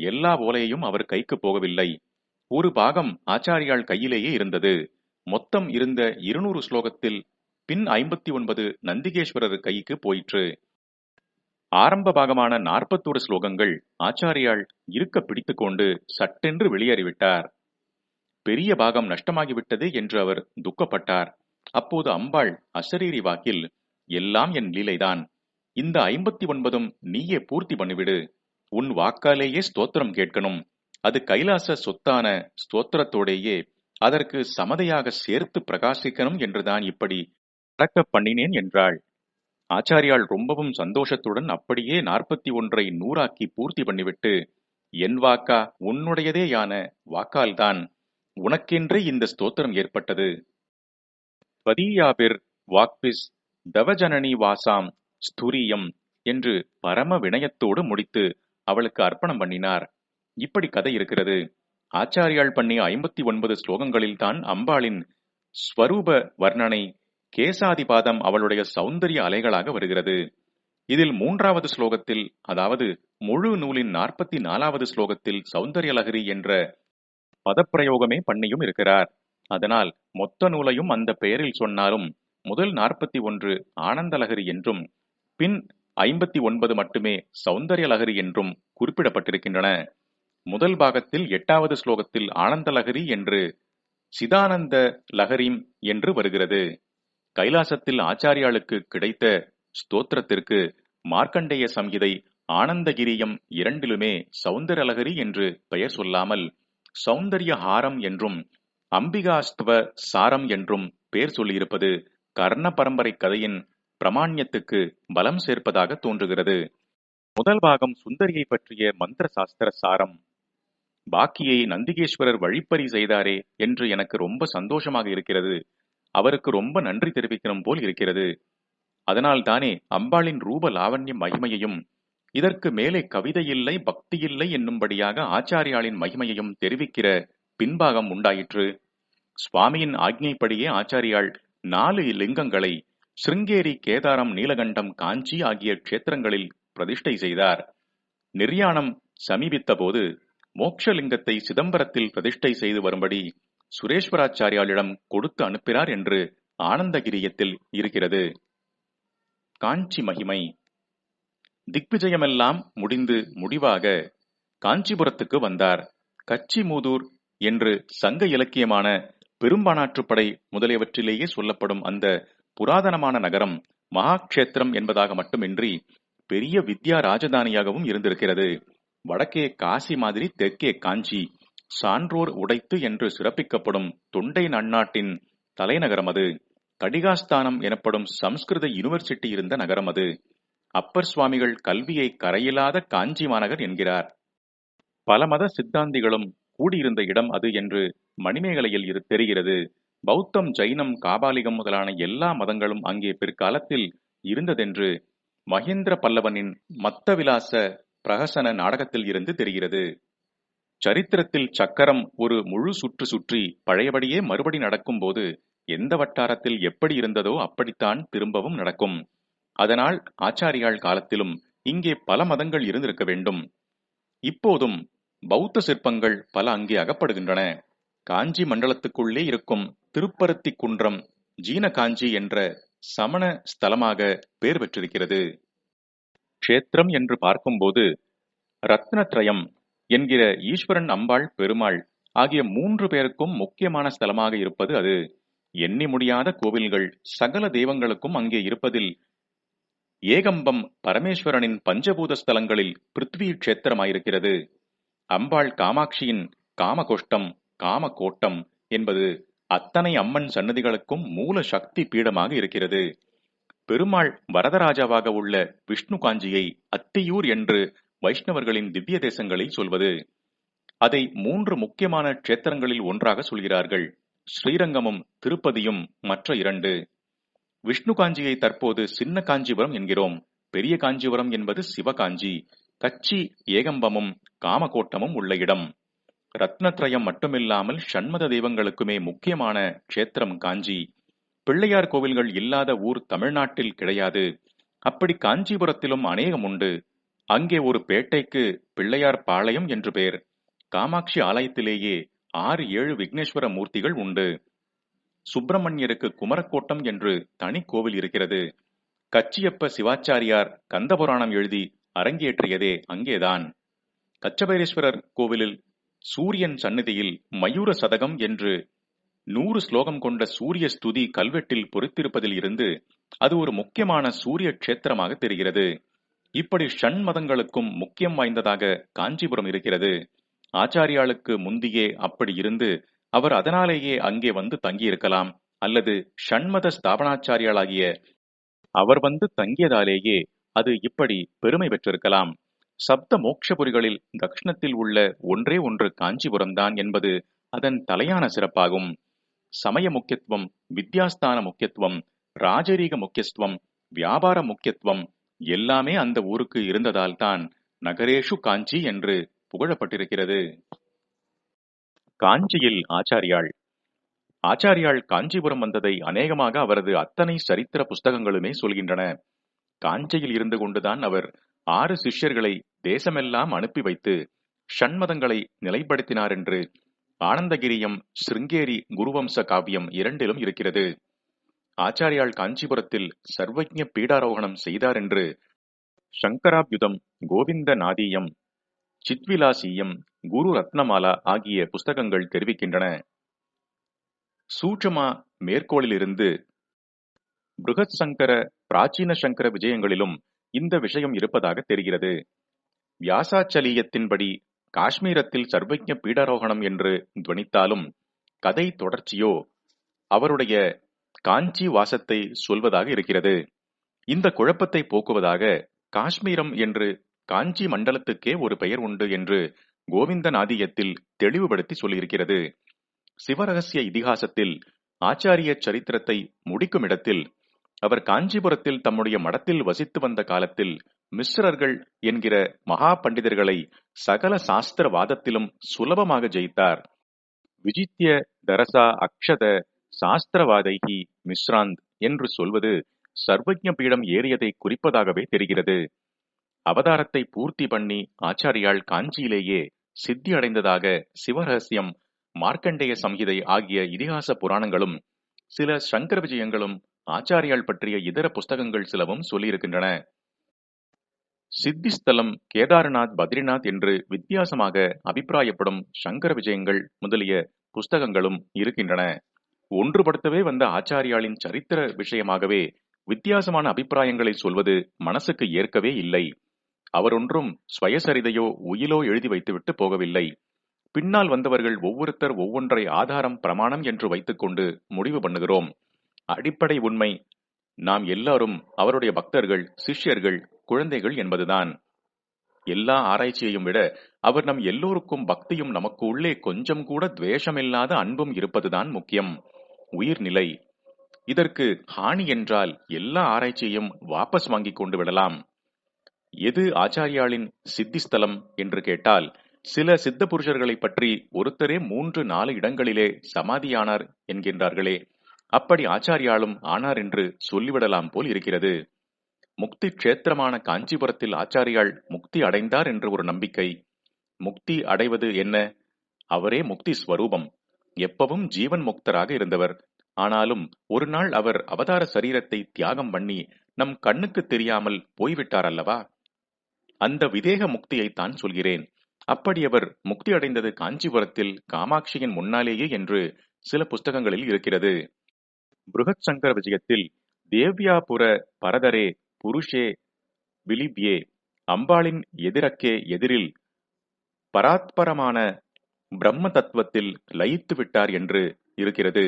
எல்லா ஓலையையும் அவர் கைக்கு போகவில்லை. ஒரு பாகம் ஆச்சாரியாள் கையிலேயே இருந்தது. மொத்தம் இருந்த இருநூறு ஸ்லோகத்தில் பின் ஐம்பத்தி ஒன்பது நந்திகேஸ்வரர் கைக்கு போயிற்று. ஆரம்ப பாகமான நாற்பத்தோரு ஸ்லோகங்கள் ஆச்சாரியால் இருக்க பிடித்துக்கொண்டு சட்டென்று வெளியேறிவிட்டார். பெரிய பாகம் நஷ்டமாகிவிட்டது என்று அவர் துக்கப்பட்டார். அப்போது அம்பாள் அசரீரி வாக்கில் எல்லாம் என் லீலைதான். இந்த ஐம்பத்தி ஒன்பதும் நீயே பூர்த்தி பண்ணிவிடு. உன் வாக்காலேயே ஸ்தோத்திரம் கேட்கணும். அது கைலாச சொத்தான ஸ்தோத்திரத்தோடேயே அதற்கு சமதையாக சேர்த்து பிரகாசிக்கணும் என்றுதான் இப்படி நடக்க பண்ணினேன் என்றாள். ஆச்சாரியாள் ரொம்பவும் சந்தோஷத்துடன் அப்படியே நாற்பத்தி ஒன்றை நூறாக்கி பூர்த்தி பண்ணிவிட்டு என் வாக்கா உன்னுடையதேயான வாக்கால்தான். உனக்கென்றே இந்த ஸ்தோத்திரம் ஏற்பட்டது. ஸ்வதீயாபிர் வாக்பிஸ் தவஜனனி வாசாம் ஸ்துரியம் என்று பரம வினயத்தோடு முடித்து அவளுக்கு அர்ப்பணம் பண்ணினார். இப்படி கதை இருக்கிறது. ஆச்சாரியாள் பண்ணிய ஐம்பத்தி ஒன்பது ஸ்லோகங்களில் தான் அம்பாளின் ஸ்வரூப வர்ணனை கேசாதிபாதம் அவளுடைய சௌந்தரிய அலைகளாக வருகிறது. இதில் மூன்றாவது ஸ்லோகத்தில் அதாவது முழு நூலின் நாற்பத்தி நாலாவது ஸ்லோகத்தில் சௌந்தர்யலகரி என்ற பதப்பிரயோகமே பண்ணியும் இருக்கிறார். அதனால் மொத்த நூலையும் அந்த பெயரில் சொன்னாலும் முதல் நாற்பத்தி ஒன்று ஆனந்தலகரி என்றும் பின் ஐம்பத்தி ஒன்பது மட்டுமே சௌந்தர்யலகரி என்றும் குறிப்பிடப்பட்டிருக்கின்றன. முதல் பாகத்தில் எட்டாவது ஸ்லோகத்தில் ஆனந்தலகரி என்று சிதானந்த லகரிம் என்று வருகிறது. கைலாசத்தில் ஆச்சாரியாளுக்கு கிடைத்த ஸ்தோத்திரத்திற்கு மார்க்கண்டேய சம்ஹிதை ஆனந்தகிரியம் இரண்டிலுமே சௌந்தரலகரி என்று பெயர் சொல்லாமல் சௌந்தர்ய ஹாரம் என்றும் அம்பிகாஸ்துவ சாரம் என்றும் பெயர் சொல்லியிருப்பது கர்ண பரம்பரை கதையின் பிரமாண்யத்துக்கு பலம் சேர்ப்பதாக தோன்றுகிறது. முதல் பாகம் சுந்தரியை பற்றிய மந்திர சாஸ்திர சாரம். பாக்கியை நந்திகேஸ்வரர் வழிப்பறி செய்தாரே என்று எனக்கு ரொம்ப சந்தோஷமாக இருக்கிறது. அவருக்கு ரொம்ப நன்றி தெரிவிக்கணும் போல் இருக்கிறது. அதனால் தானே அம்பாளின் ரூப லாவண்ய மகிமையையும் இதற்கு மேலே கவிதை இல்லை பக்தி இல்லை என்னும்படியாக ஆச்சாரியாளின் மகிமையையும் தெரிவிக்கிற பின்பாகம் உண்டாயிற்று. சுவாமியின் ஆக்ஞைப்படியே ஆச்சாரியாள் நாலு லிங்கங்களை சிருங்கேரி கேதாரம் நீலகண்டம் காஞ்சி ஆகிய க்ஷேத்திரங்களில் பிரதிஷ்டை செய்தார். நிர்யாணம் சமீபித்தபோது மோக்ஷலிங்கத்தை சிதம்பரத்தில் பிரதிஷ்டை செய்து வரும்படி சுரேஸ்வராச்சாரியாளிடம் கொடுத்து அனுப்பினார் என்று ஆனந்தகிரியத்தில் இருக்கிறது. காஞ்சி மகிமை. திக்விஜயமெல்லாம் முடிந்து முடிவாக காஞ்சிபுரத்துக்கு வந்தார். கச்சி மூதூர் என்று சங்க இலக்கியமான பெரும்பானாற்றுப்படை முதலியவற்றிலேயே சொல்லப்படும் அந்த புராதனமான நகரம் மகாக்ஷேத்திரம் என்பதாக மட்டுமின்றி பெரிய வித்யா ராஜதானியாகவும் இருந்திருக்கிறது. வடக்கே காசி மாதிரி தெற்கே காஞ்சி சான்றோர் உடைத்து என்று சிறப்பிக்கப்படும் தொண்டை நன்னாட்டின் தலைநகரம் அது. கடிகாஸ்தானம் எனப்படும் சம்ஸ்கிருத யூனிவர்சிட்டி இருந்த நகரம் அது. அப்பர் சுவாமிகள் கல்வியை கரையில்லாத காஞ்சி மாநகர் என்கிறார். பல மத சித்தாந்திகளும் கூடியிருந்த இடம் அது என்று மணிமேகலையில் இரு தெரிகிறது. பௌத்தம் ஜைனம் காபாலிகம் முதலான எல்லா மதங்களும் அங்கே பிற்காலத்தில் இருந்ததென்று மகேந்திர பல்லவனின் மத்தவிலாச பிரகசன நாடகத்தில் இருந்து தெரிகிறது. சரித்திரத்தில் சக்கரம் ஒரு முழு சுற்று சுற்றி பழையபடியே மறுபடி நடக்கும்போது எந்த வட்டாரத்தில் எப்படி இருந்ததோ அப்படித்தான் திரும்பவும் நடக்கும். அதனால் ஆச்சாரியாள் காலத்திலும் இங்கே பல மதங்கள் இருந்திருக்க வேண்டும். இப்போதும் பௌத்த சிற்பங்கள் பல அங்கே அகப்படுகின்றன. காஞ்சி மண்டலத்துக்குள்ளே இருக்கும் திருப்பருத்தி குன்றம் ஜீன காஞ்சி என்ற சமண ஸ்தலமாக பெயர் பெற்றிருக்கிறது. க்ஷேத்திரம் என்று பார்க்கும்போது ரத்னத்ரயம் என்கிற ஈஸ்வரன் அம்பாள் பெருமாள் ஆகிய மூன்று பேருக்கும் முக்கியமான ஸ்தலமாக இருப்பது அது. எண்ணி முடியாத கோவில்கள் சகல தெய்வங்களுக்கும் அங்கே இருப்பதில் ஏகம்பம் பரமேஸ்வரனின் பஞ்சபூத ஸ்தலங்களில் பிருத்வி க்ஷேத்திரமாயிருக்கிறது. அம்பாள் காமாட்சியின் காமகோஷ்டம் காமகோட்டம் என்பது அத்தனை அம்மன் சன்னதிகளுக்கும் மூல சக்தி பீடமாக இருக்கிறது. பெருமாள் வரதராஜாவாக உள்ள விஷ்ணு காஞ்சியை அத்தியூர் என்று வைஷ்ணவர்களின் திவ்ய தேசங்களில் சொல்வது. அதை மூன்று முக்கியமான க்ஷேத்திரங்களில் ஒன்றாக சொல்கிறார்கள். ஸ்ரீரங்கமும் திருப்பதியும் மற்ற இரண்டு. விஷ்ணு காஞ்சியை தற்போது சின்ன காஞ்சிபுரம் என்கிறோம். பெரிய காஞ்சிபுரம் என்பது சிவகாஞ்சி. கச்சி ஏகம்பமும் காமகோட்டமும் உள்ள இடம். ரத்னத்ரயம் மட்டுமில்லாமல் ஷண்மத தெய்வங்களுக்குமே முக்கியமான க்ஷேத்திரம் காஞ்சி. பிள்ளையார் கோவில்கள் இல்லாத ஊர் தமிழ்நாட்டில் கிடையாது. அப்படி காஞ்சிபுரத்திலும் அநேகம் உண்டு. அங்கே ஒரு பேட்டைக்கு பிள்ளையார் பாளையம் என்று பெயர். காமாட்சி ஆலயத்திலேயே ஆறு ஏழு விக்னேஸ்வர மூர்த்திகள் உண்டு. சுப்பிரமணியருக்கு குமரக்கோட்டம் என்று தனி கோவில் இருக்கிறது. கச்சியப்ப சிவாச்சாரியார் கந்தபுராணம் எழுதி அரங்கேற்றியதே அங்கேதான். கச்சபைரேஸ்வரர் கோவிலில் சூரியன் சந்நிதியில் மயூர சதகம் என்று நூறு ஸ்லோகம் கொண்ட சூரிய ஸ்துதி கல்வெட்டில் பொறித்திருப்பதில் இருந்து அது ஒரு முக்கியமான சூரிய க்ஷேத்திரமாக தெரிகிறது. இப்படி ஷண்மதங்களுக்கும் முக்கியம் வாய்ந்ததாக காஞ்சிபுரம் இருக்கிறது. ஆச்சாரியாளுக்கு முந்தியே அப்படி இருந்து அவர் அதனாலேயே அங்கே வந்து தங்கியிருக்கலாம். அல்லது ஷண்மத ஸ்தாபனாச்சாரியாளாகிய அவர் வந்து தங்கியதாலேயே அது இப்படி பெருமை பெற்றிருக்கலாம். சப்த மோட்சபுரிகளில் தக்ஷணத்தில் உள்ள ஒன்றே ஒன்று காஞ்சிபுரம்தான் என்பது அதன் தலையான சிறப்பாகும். சமய முக்கியத்துவம் வித்யாஸ்தான முக்கியத்துவம் ராஜரீக முக்கியத்துவம் வியாபார முக்கியத்துவம் எல்லாமே அந்த ஊருக்கு இருந்ததால் தான் நகரேஷு காஞ்சி என்று புகழப்பட்டிருக்கிறது. காஞ்சியில் ஆச்சாரியாள். ஆச்சாரியாள் காஞ்சிபுரம் வந்ததை அநேகமாக அவரது அத்தனை சரித்திர புஸ்தகங்களுமே சொல்கின்றன. காஞ்சியில் இருந்து கொண்டுதான் அவர் ஆறு சிஷ்யர்களை தேசமெல்லாம் அனுப்பி வைத்து ஷண்மதங்களை நிலைப்படுத்தினார் என்று ஆனந்தகிரியம் சிருங்கேரி குருவம்ச காவியம் இரண்டிலும் இருக்கிறது. ஆச்சாரியால் காஞ்சிபுரத்தில் சர்வஜ்ஞ பீடாரோகணம் செய்தார் என்று சங்கராபியுதம் கோவிந்த நாதீயம் சித்விலாசீயம் குரு ரத்னமாலா ஆகிய புஸ்தகங்கள் தெரிவிக்கின்றன. சூட்சமா மேற்கோளிலிருந்து பிருகத் சங்கர பிராச்சீன சங்கர விஜயங்களிலும் இந்த விஷயம் இருப்பதாக தெரிகிறது. வியாசாச்சலியத்தின்படி காஷ்மீரத்தில் சர்வஜ்ஞ பீடாரோகணம் என்று துவனித்தாலும் கதை தொடர்ச்சியோ அவருடைய காஞ்சி வாசத்தை சொல்வதாக இருக்கிறது. இந்த குழப்பத்தை போக்குவதாக காஷ்மீரம் என்று காஞ்சி மண்டலத்துக்கே ஒரு பெயர் உண்டு என்று கோவிந்தநாதியத்தில் தெளிவுபடுத்தி சொல்லியிருக்கிறது. சிவரகசிய இதிகாசத்தில் ஆச்சாரிய சரித்திரத்தை முடிக்கும் இடத்தில் அவர் காஞ்சிபுரத்தில் தம்முடைய மடத்தில் வசித்து வந்த காலத்தில் மிஸ்ரர்கள் என்கிற மகா பண்டிதர்களை சகல சாஸ்திர வாதத்திலும் சுலபமாக ஜெயித்தார். விஜித்ய தரசா அக்ஷத சாஸ்திரவாதைகி மிஸ்ராந்த் என்று சொல்வது சர்வஜ்ஞ பீடம் ஏறியதை குறிப்பதாகவே தெரிகிறது. அவதாரத்தை பூர்த்தி பண்ணி ஆச்சாரியால் காஞ்சியிலேயே சித்தி அடைந்ததாக சிவரகசியம் மார்க்கண்டேய சம்ஹிதை ஆகிய இதிகாச புராணங்களும் சில சங்கர விஜயங்களும் ஆச்சாரியால் பற்றிய இதர புஸ்தகங்கள் சிலவும் சொல்லியிருக்கின்றன. சித்திஸ்தலம் கேதார்நாத் பத்ரிநாத் என்று வித்தியாசமாக அபிப்பிராயப்படும் சங்கர விஜயங்கள் முதலிய புஸ்தகங்களும் இருக்கின்றன. ஒன்றுபடுத்தவே வந்த ஆச்சாரியாளின் சரித்திர விஷயமாகவே வித்தியாசமான அபிப்பிராயங்களை சொல்வது மனசுக்கு ஏற்கவே இல்லை. அவர் ஒன்றும் ஸ்வயசரிதையோ உயிலோ எழுதி வைத்துவிட்டு போகவில்லை. பின்னால் வந்தவர்கள் ஒவ்வொருத்தர் ஒவ்வொன்றை ஆதாரம் பிரமாணம் என்று வைத்துக்கொண்டு முடிவு பண்ணுகிறோம். அடிப்படை உண்மை. நாம் எல்லாரும் அவருடைய பக்தர்கள் சிஷ்யர்கள் குழந்தைகள் என்பதுதான். எல்லா ஆராய்ச்சியையும் விட அவர் நம் எல்லோருக்கும் பக்தியும் நமக்கு உள்ளே கொஞ்சம் கூட துவேஷமில்லாத அன்பும் இருப்பதுதான் முக்கியம். உயிர்நிலை. இதற்கு ஹானி என்றால் எல்லா ஆராய்ச்சியையும் வாபஸ் வாங்கிக் கொண்டு விடலாம். எது ஆச்சாரியாளின் சித்திஸ்தலம் என்று கேட்டால் சில சித்த புருஷர்களை பற்றி ஒருத்தரே மூன்று நாலு இடங்களிலே சமாதியானார் என்கின்றார்களே. அப்படி ஆச்சாரியாலும் ஆனார் என்று சொல்லிவிடலாம் போல் இருக்கிறது. முக்தி க்ஷேத்திரமான காஞ்சிபுரத்தில் ஆச்சாரியால் முக்தி அடைந்தார் என்று ஒரு நம்பிக்கை. முக்தி அடைவது என்ன? அவரே முக்தி ஸ்வரூபம். எப்பவும் ஜீவன் முக்தராக இருந்தவர். ஆனாலும் ஒரு நாள் அவர் அவதார சரீரத்தை தியாகம் பண்ணி நம் கண்ணுக்கு தெரியாமல் போய்விட்டார் அல்லவா? அந்த விதேக முக்தியைத்தான் சொல்கிறேன். அப்படி அவர் முக்தி அடைந்தது காஞ்சிபுரத்தில் காமாட்சியின் முன்னாலேயே என்று சில புஸ்தகங்களில் இருக்கிறது. பிருகத் சங்கர விஜயத்தில் தேவ்யாபுர பரதரே புருஷே விலிபியே அம்பாளின் எதிரக்கே எதிரில் பராத்பரமான பிரம்ம தத்துவத்தில் லயித்து விட்டார் என்று இருக்கிறது.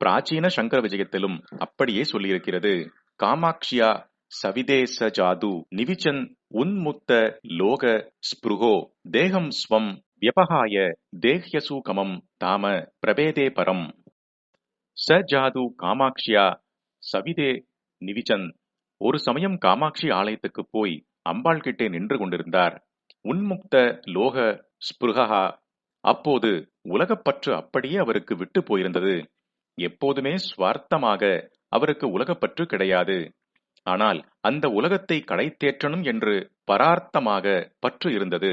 பிராச்சீன சங்கர விஜயத்திலும் அப்படியே சொல்லியிருக்கிறது. காமாட்சியா சவிதேச ஜாது நிவிச்சன் உன்முத்த லோக ஸ்புருகோ தேகம் ஸ்வம் வியபகாய தேஹ்யசூகமம் தாம பிரபேதே பரம் ச ஜாது காமாட்சியா சவிதே நிவிச்சந்த் ஒரு சமயம் காமாட்சி ஆலயத்துக்கு போய் அம்பாள் கிட்டே நின்று கொண்டிருந்தார். உன்முக்த லோக ஸ்பிருகா அப்போது உலகப்பற்று அப்படியே அவருக்கு விட்டு போயிருந்தது. எப்போதுமே சுவார்த்தமாக அவருக்கு உலகப்பற்று கிடையாது. ஆனால் அந்த உலகத்தை கடை தேற்றணும் என்று பரார்த்தமாக பற்று இருந்தது.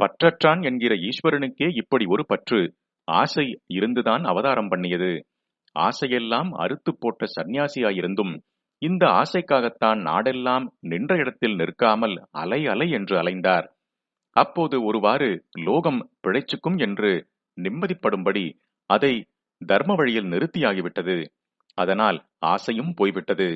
பற்றற்றான் என்கிற ஈஸ்வரனுக்கே இப்படி ஒரு பற்று ஆசை இருந்துதான் அவதாரம் பண்ணியது. ஆசையெல்லாம் அறுத்து போட்ட சந்நியாசியாயிருந்தும் இந்த ஆசைக்காகத்தான் நாடெல்லாம் நின்ற இடத்தில் நிற்காமல் அலை அலை என்று அலைந்தார். அப்போது ஒருவாறு லோகம் பிழைச்சுக்கும் என்று நிம்மதிப்படும்படி அதை தர்ம வழியில் நிறுத்தியாகிவிட்டது. அதனால் ஆசையும் போய்விட்டது.